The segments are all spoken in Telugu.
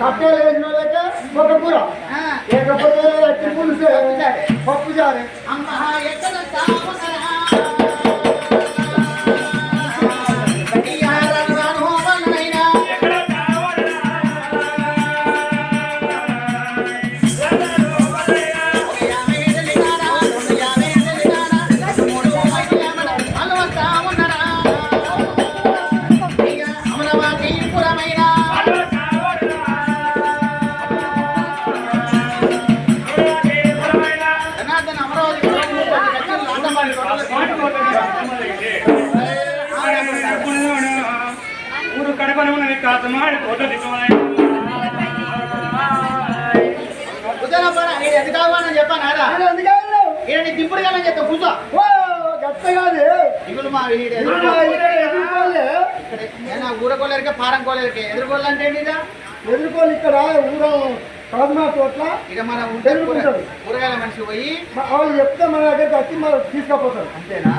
కట్నాలు వేసిన వాళ్ళకే ఒక కూర. లేకపోతే పులుసు పప్పు చారే. అమ్మా ఎక్కడ ఊరు కడపన కాదు కాతమాడి కోట దిక్కుమని ఎందుకు వెళ్ళావు? దింపుడు చెప్తా కూర్చో ఓ, మా ఇక్కడ ఎదుర్కోలే ఊరకోలేరికే పారం కోలేరికే ఎదుర్కోవాలంటే ఏంటిదా ఇక్కడ ఊర కాదుమా చోట్ల ఇక మనం ఉంటే. కూరగాయల మనిషి పోయి మా వాళ్ళు చెప్తే మన దగ్గరికి వచ్చి మనం తీసుకుపోతారు. అంతేనా?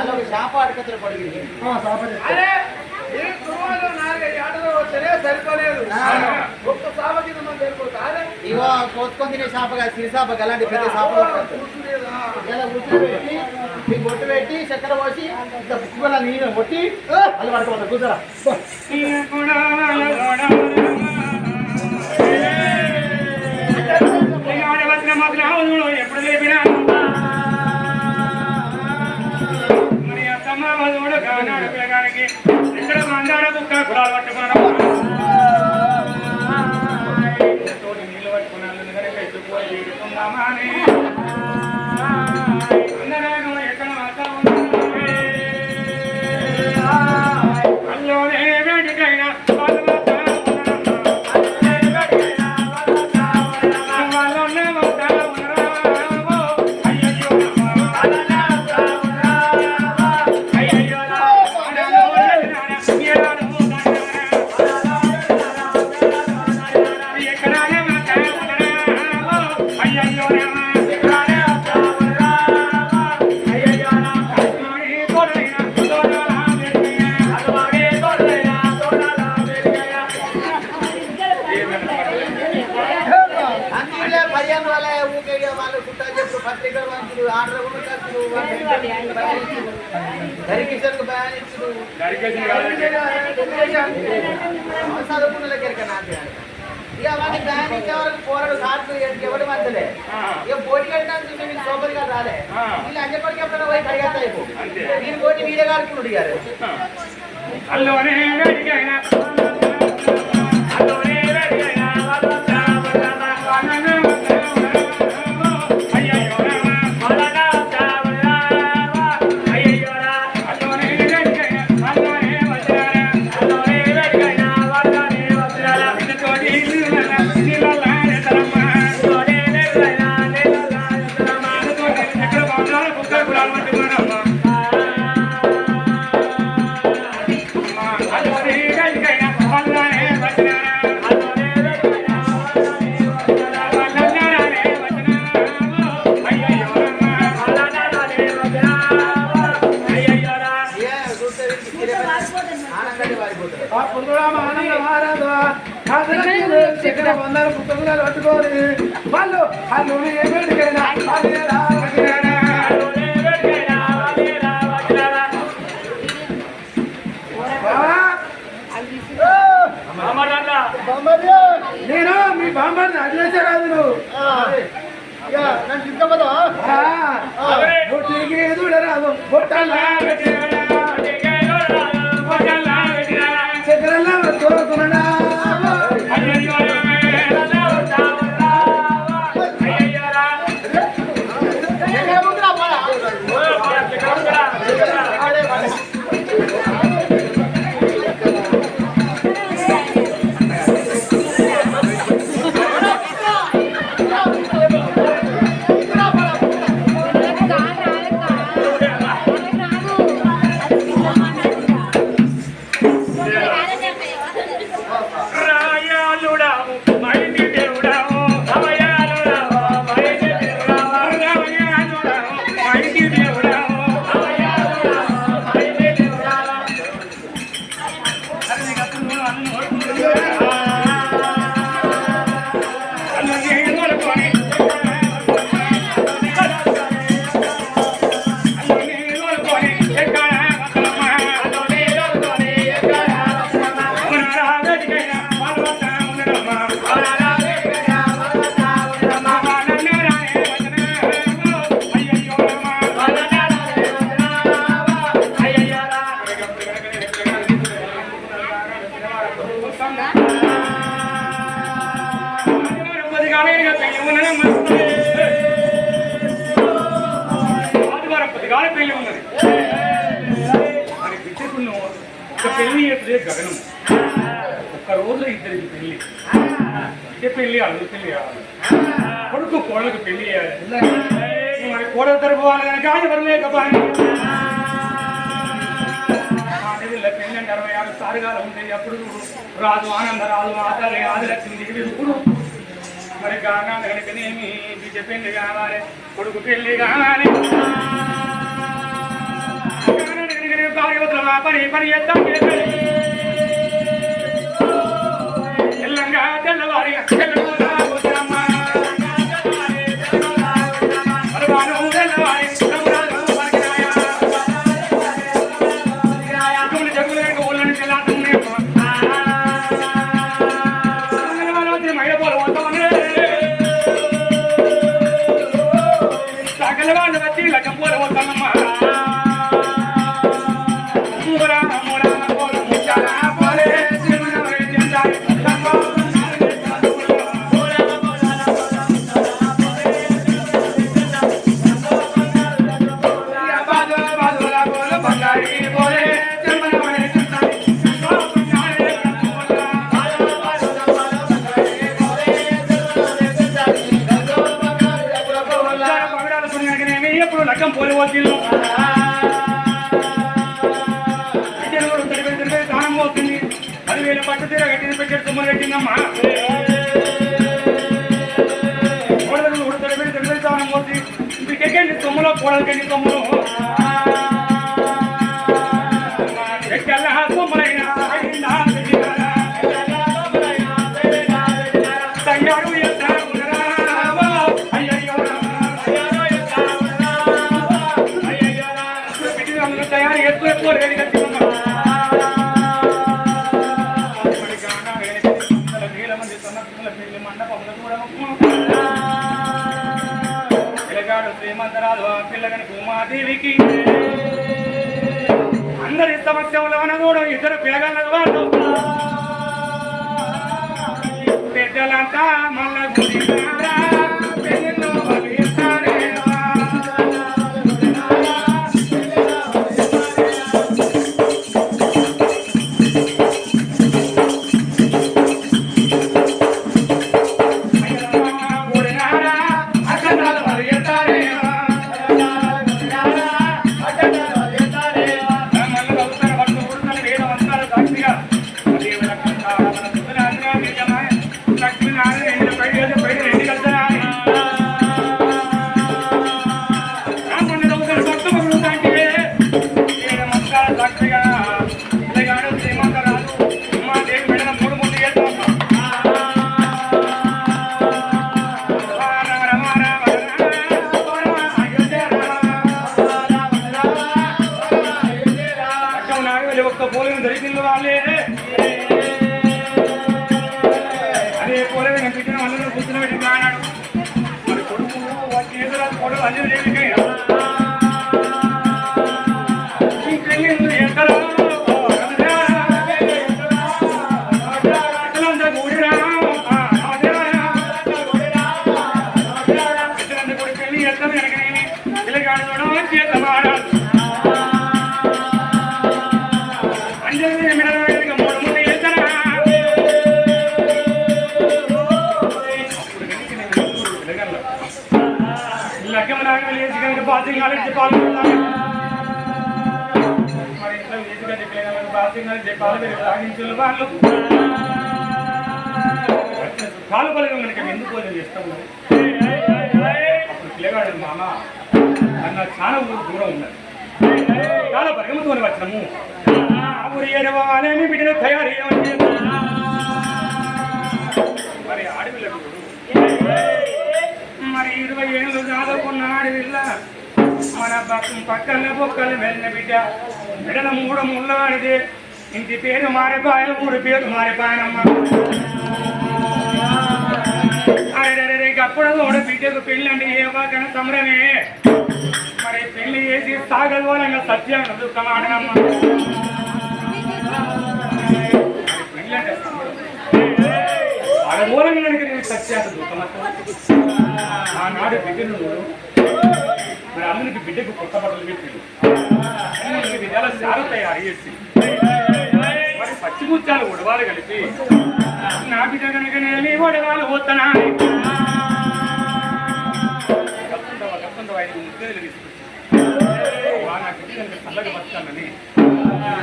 అలా చేప అడకత్తలు పడిగింది. ఇగో కోసుకొని తినే చేప కాదు సిరి చేప అలాంటి పెద్ద కూర్చోబెట్టి మీకు బొట్టు పెట్టి చక్కెర పోసి ఇంత బుక్కుల నీళ్ళు కొట్టి అది పడుకోవాలి కూర్చోరా ఎప్పుడు లేపినా మరి అత్తమ్మ వధువుడు కానాడు పిల్లగానికి ఇక్కడ మందార కుక్క కూడా పట్టుకున్నాడు అందుకే పదిహేను వాళ్ళ ఊకే వాళ్ళు కుట్టా చెప్పు పత్రికలు ఆర్డర్ కూడా ఖర్చులు ధరికిషన్కు ప్రయాణించుడు చదువుకున్న దగ్గరికి నాకు ఇక వాటి ప్రయాణించే వరకు పోరాడు సాట్లు ఎవరి మధ్యలే. ఇక పోటీ కట్టినందుకు మీకు సోపరిగా రాలే. వీళ్ళు అஞ்சపడికి ఎప్పుడైనా పోయి అంతే. నేను పోటీ వీడే కాడుకున్నాడు గారు అల్లోనే ఆదరణ పుస్తకాలు పట్టుకోని వాళ్ళు వాళ్ళు ఏమిటికైనా నేను మీ బామ్మని అడ్రస్ కాదు నువ్వు ఇక నన్ను తిరిగి బొట్టల్లా ఉన్నది. మరి బిడ్డకు ఒక పెళ్ళి చేస్తే గగనం. ఒక్క రోజులో ఇద్దరికి పెళ్ళి. బిడ్డ పెళ్ళి అల్లు పెళ్ళి కావాలి. కొడుకు కోడలకు పెళ్ళి చేయాలి. మరి కోడల తరపు వాళ్ళు కనుక ఎవరు లేకపోయి ఆడవిల్ల అంటే అరవై ఆరు సారుగాలు అప్పుడు రాజు ఆనంద రాజు ఆతలే ఆదిలక్ష్మి దిగి ఇప్పుడు మరి గానా కనుకనేమి బిడ్డ పెళ్ళి కావాలి కొడుకు పెళ్ళి కావాలి. పని పని ఎత్తాం లగ్గం పోలి వచ్చిందో విద్యను తడిపి దానం పోతుంది. పదివేల పట్టు తీర కట్టిన పెట్టాడు తుమ్మ కట్టిందమ్మా కోడలు కూడా తడిపి తడిపి దానం పోతుంది. ఇంటికెక్కండి అందరి కూడా ఇద్దరు పిల్లగాళ్ళ వాళ్ళు పెద్దలంతా మళ్ళా లేచి కనుక బాసింగ్ మరి ఇంట్లో వాళ్ళు కాలు పలకం కనుక ఎందుకు పూజ ఇష్టం మరి? పిల్లగాడు మామ అన్న చాలా ఊరు దూరం ఉన్నది చాలా పరిగమతో వచ్చినము ఏడవాలని బిడ్డను తయారు మరి ఆడపిల్లకు మరి ఇరవై ఏళ్ళు చదువుకున్న ఆడపిల్ల మన పక్క పక్కన బొక్కలు వెళ్ళిన బిడ్డ. బిడ్డల మూడు ముళ్ళ ఇంటి పేరు మారిపాయలు ఊరి పేరు మారిపాయనమ్మ అరే అప్పుడు కూడా బిడ్డకు పెళ్ళి అంటే ఏ బాగా సంబరమే మరి పెళ్ళి చేసి సాగదోలంగా సత్యం దుఃఖం ఆడనమ్మ పెళ్ళి అంటే ఆడమూలంగా నేను దుఃఖం ఆనాడు బిడ్డను మరి అందరికి బిడ్డకు కొత్త బట్టలు పెట్టిండు. అన్ని విధాల సారు తయారు చేసి మరి పచ్చిముత్యాలు ఉడవాలి కలిపి నా బిడ్డ కనుక నేను ఉడవాలి పోతానా? చల్లగా బతకాలని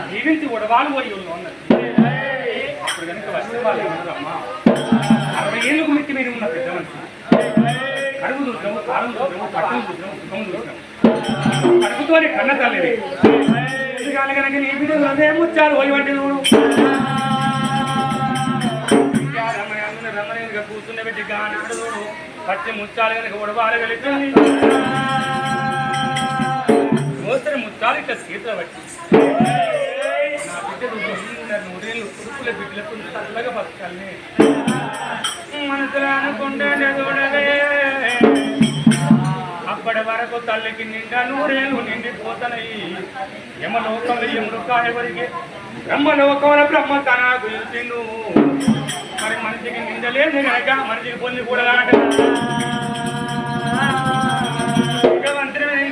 జీవించి ఉడవాలి పోయి ఉన్నది అప్పుడు కనుక వచ్చే వాళ్ళు ఉన్నారమ్మా అరవై ఏళ్ళకు మిట్టి మీరు ఉన్న పెద్ద మనిషి. కడుపు చూసాము కారం చూసాము పట్టం చూసాము సుఖం కడుపుతోనే కన్న తల్లిది కనుక నీ బిడ్డ అదే ముచ్చాలు పోయి వంటి నువ్వు రమణీయంగా కూర్చున్న పెట్టి గానాడు చూడు పచ్చి ముచ్చాలు కనుక ఉడవాలి కలిపింది ముచ్చాలు ఇట్లా సీతలు పట్టి నూరేళ్ళు కురుకుల బిడ్డలకు చల్లగా బతకాలని మనసులో అనుకుంటే చూడవే అప్పటి వరకు తల్లికి నిండా నూరేళ్ళు నిండిపోతున్నాయి యమలోకంలో యముడు కాయవరికి బ్రహ్మలోకంలో బ్రహ్మ తన గురించిండు. మరి మనిషికి నిందలేదు కనుక మనిషికి పొంది కూడా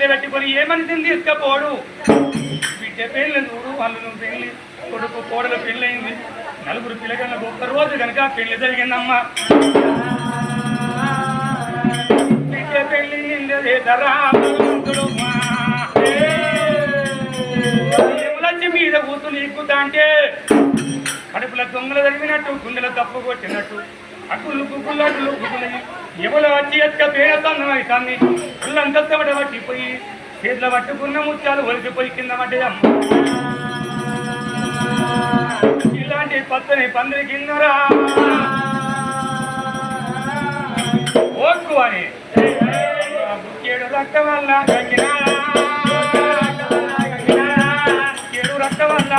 భగవంతుని నింద పెట్టుకొని ఏ మనిషిని తీసుకపోడు? బిడ్డ పెళ్ళి చూడు వాళ్ళు పెళ్ళి కొడుకు కోడలు పెళ్ళయింది. నలుగురు పిల్లగలకు ఒక్క రోజు కనుక పెళ్ళి జరిగిందమ్మా. బిడ్డ పెళ్ళి లచ్చి మీద కూతురు ఎక్కుతా అంటే కడుపుల దొంగలు జరిగినట్టు గుండెల తప్పు కొట్టినట్టు అక్కులు కుక్కులు అడ్లు ఎవరు వచ్చి ఎక్క పేర తన్నమైతాన్ని పిల్లంతా తమట పట్టిపోయి చేతిలో పట్టుకున్న ముత్యాలు ఒలికిపోయి కింద పడ్డాయమ్మ ఇలాంటి పచ్చని పందిరి కిందరా. ఓక్కు అని. ఏడు రక్తం వల్ల గగ్గినారా ఏడు రక్తం వల్ల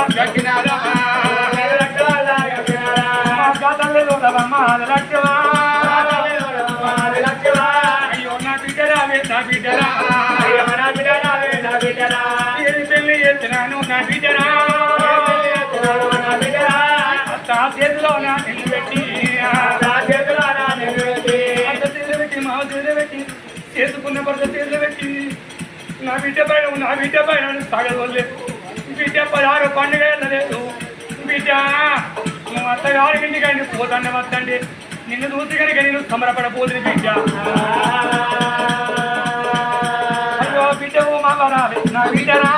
చేసుకున్న భర్త చేతులు పెట్టి నా బిడ్డ పైన నా బిడ్డ పైన సాగలేదు బిడ్డ పదహారు పండుగ లేదు. బిడ్డ అత్తగారి ఇంటికి ఆయన పోతాన్ని వస్తండి నిన్ను చూసి కనుక నేను సమరపడబోతుంది బిడ్డ. అయ్యో బిడ్డ నా బిడ్డరా.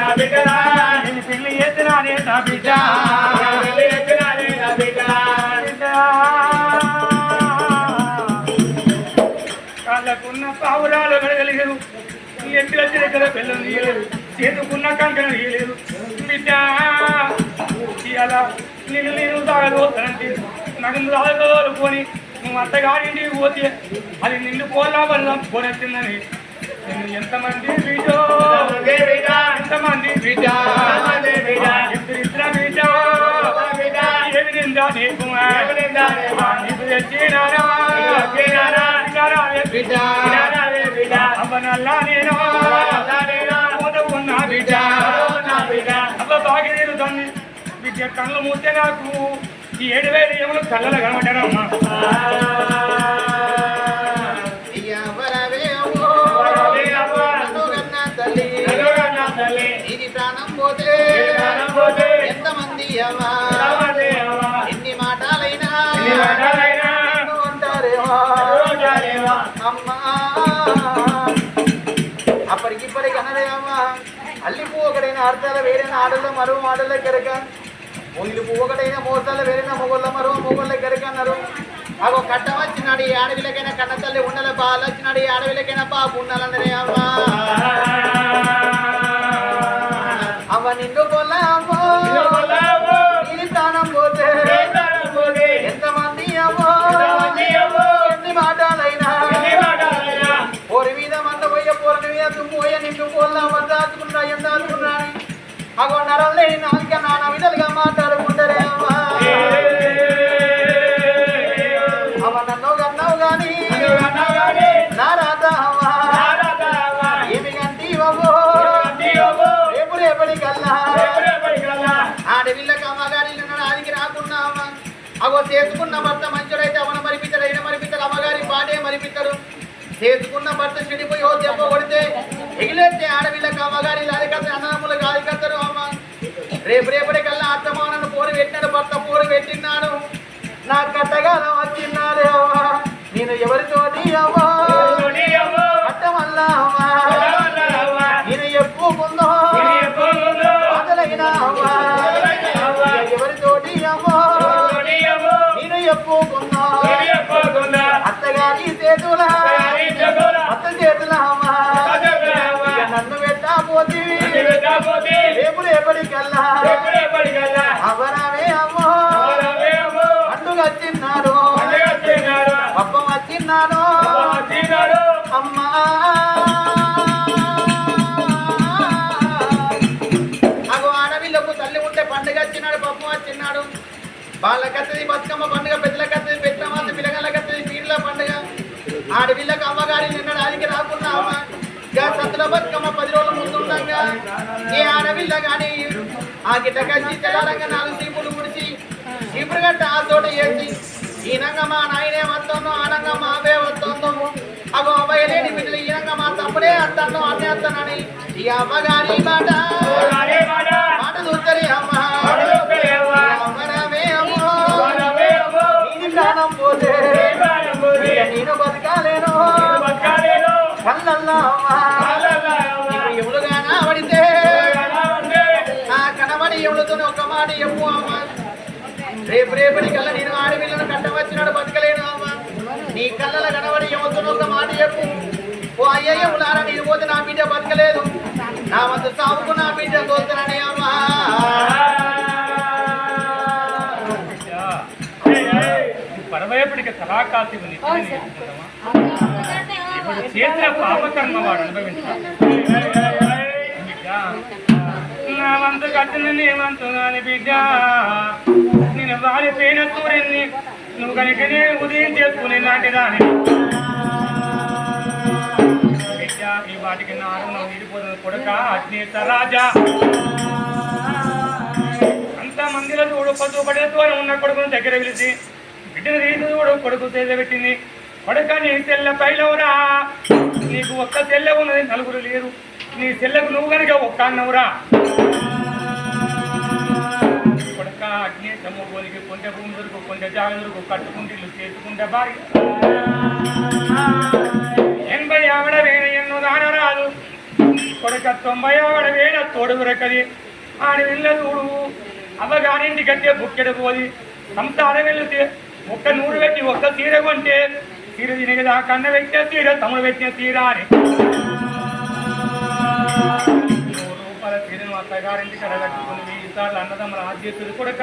నా బిడ్డరా. నేను పెళ్ళి చేసినానే నా బిడ్డ. కాళ్ళకున్న పావురాలు గడగలిగరు ఎట్ల చిరకల పిల్లలు తీయలేదు చేతుకున్న కంకణం తీయలేదు బిడ్డ ఇలా నేను నేను తాగదోస్తానంటే నాకు తాగదోలుకొని నువ్వు అత్తగారింటికి పోతే అది నిన్ను పోలా వల్ల పోనెత్తిందని నేను ఎంతమంది బిడ్డో ఎంతమంది బిడ్డ ఇద్దరు ఇద్దరు బిడ్డ ఏమి నిందా నీకు నీకు తెచ్చినారా బిడ్డ అవ్వనల్లా నేను. బిడ్డ అవ్వ బాగా తీరుతుంది బిడ్డ కళ్ళు మూస్తే నాకు ఈ ఏడు వేలు ఏమో కళ్ళలో కనబడ్డారమ్మా ఇది ప్రాణం పోతే ఎంతమంది అవ్వా? పువ్వు ఒకటైన అర్థాల వేరైన మరో ఆడల గరక. ఒళ్ళు ఒకటైన మోసాల వేరైన మొగోళ్ళ మరో మొగోళ్ళ గరక అన్నారు అగో కట్ట వచ్చినాడు ఈ ఆడవిలకైనా కన్న తల్లి ఉండల బాలు వచ్చినాడు ఈ ఆడవిలకైనా బాబు ఉండాలన్నదే అమ్మా. అగో నరం లేని మాట్లాడుకుంటారే అమ్మా నన్ను కన్నావు నా రాత ఏమి రేపు రేపటి కల్లా అమ్మగారి ఆదికి రాకుండా అమ్మ అగో చేసుకున్న భర్త మంచుడైతే అవన మరిపిత్తడు అయిన మరిపిత్తడు అమ్మగారి పాటే మరిపిత్తడు చేసుకున్న భర్త చెడిపోయి ఓ దెబ్బ కొడితే ఎగిలేస్తే ఆడవిళ్ళకి అమ్మగారి రేపు రేపటి కల్లా అత్తమ్మ నన్ను పోరు పెట్టినాడు భర్త పోరు పెట్టినాడు. నా కట్టగాలం వచ్చినాడే అవ్వా. నేను ఎవరితోటి అవ్వా? అట్టమల్ల అవ్వా? నేను ఎప్పుకుందో మొదలైన అవ్వా. ఎవరితోటి అవ్వా? నేను ఎప్పుకుందో నన్ను పెట్టాపోతే రేపు రేపటికల్లా అవరావే అమ్మో. పండుగ వచ్చిన్నాడు పప్పం వచ్చిన్నాడు అమ్మా. అగో ఆడవిల్లకు తల్లి ఉంటే పండుగ వచ్చినాడు పప్పం వచ్చిన్నాడు వాళ్ళకత్తది బతుకమ్మ పండుగ పెద్దలకత్తది పెద్దమాత పిల్లగాళ్ళకత్తది పీర్ల పండుగ. ఆడవిళ్ళకు అమ్మగారి నిన్న దానికి రాకుండా అమ్మ సత్తుల బతుకమ్మ పది రోజుల ముందు ఏ ఆడవిల్ల కానీ ఆ గిట్ట కలిసి తెల్లారంగా నాలుగు చీపులు ముడిచి ఇప్పుడు గట్ట ఆ తోట వేసి ఈనంగా మా నాయనే వస్తుందో ఆనంగా మా అబ్బే వస్తుందో అగో అబ్బాయి లేని బిడ్డలు ఈనంగా మా తమ్ముడే అత్తన్నో అన్నే అత్తనని ఈ అమ్మగారి మాట ఎవరితో ఒక మాట చెప్పు అమ్మ. రేపు రేపటి కల్లా నేను ఆడపిల్లను కట్టవచ్చినాడు బతకలేను అమ్మ. నీ కళ్ళల కనబడి ఎవరితో ఒక మాట చెప్పు. ఓ అయ్యయ్య ఉలారా నేను పోతే నా బిడ్డ బతకలేదు. నా వద్ద సాగుకు నా బిడ్డ దోస్తానని అమ్మా. పరమేపడికి కళాకాశి ఇప్పుడు చేసిన పాపకర్మ వాడు అనుభవించాలి నా వంతు కట్టిన నీ వంతు కాని బిడ్డ. నేను వారిపోయిన సూర్యుని నువ్వు కనుక నేను ఉదయం చేసుకునే లాంటి దాని బిడ్డ ఈ వాటికి నారుణ నీడిపోతుంది కొడుక అగ్నేత రాజా. అంత మందిలో చూడు పడే పడేస్తూ ఉన్న కొడుకుని దగ్గర పిలిచి బిడ్డను రీతి చూడు కొడుకు తెల్ల పెట్టింది. కొడుక నీ తెల్ల పైలవురా నీకు ఒక్క తెల్ల ఉన్నది నలుగురు లేరు. నీ చెల్లెకు నువ్వు కనుక ఒక్క అన్నవురా కొడక అగ్ని సమూహోనికి కొంచె భూమి దొరుకు కొంచె జాగ దొరుకు కట్టుకుంటే ఇల్లు చేసుకుంటే భార్య. ఎనభై ఆవిడ వేణ ఎన్నో దానరాదు. కొడక తొంభై ఆవిడ వేణ తోడు దొరకది. ఆడి వెళ్ళ చూడు. అవ్వగారింటి కంటే బుక్కెడు పోది. సంసారం వెళ్తే ఒక్క నూరు పెట్టి ఒక్క తీర కొంటే తీర తినగదా కన్న పెట్టిన తీర తమ్ముడు పెట్టిన తీరా అని. రూపాయల అత్తగారింటి కడ కట్టుకుని వెయ్యి అన్నదమ్ముల కొడక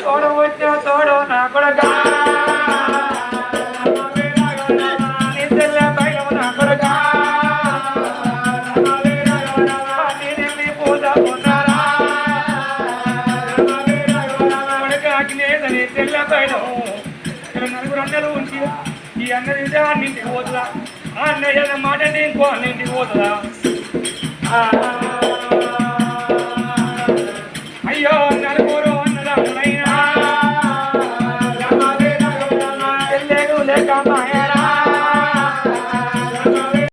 తోడు వచ్చా తోడు నా కొడక తెల్ల బయలు నలుగురు అందరూ ఉంచి ఈ అన్నది ఇదే అన్నింటికి పోతుందా ఆ అన్నయ్య మాట ఇంకో అన్నింటికి పోతుందా?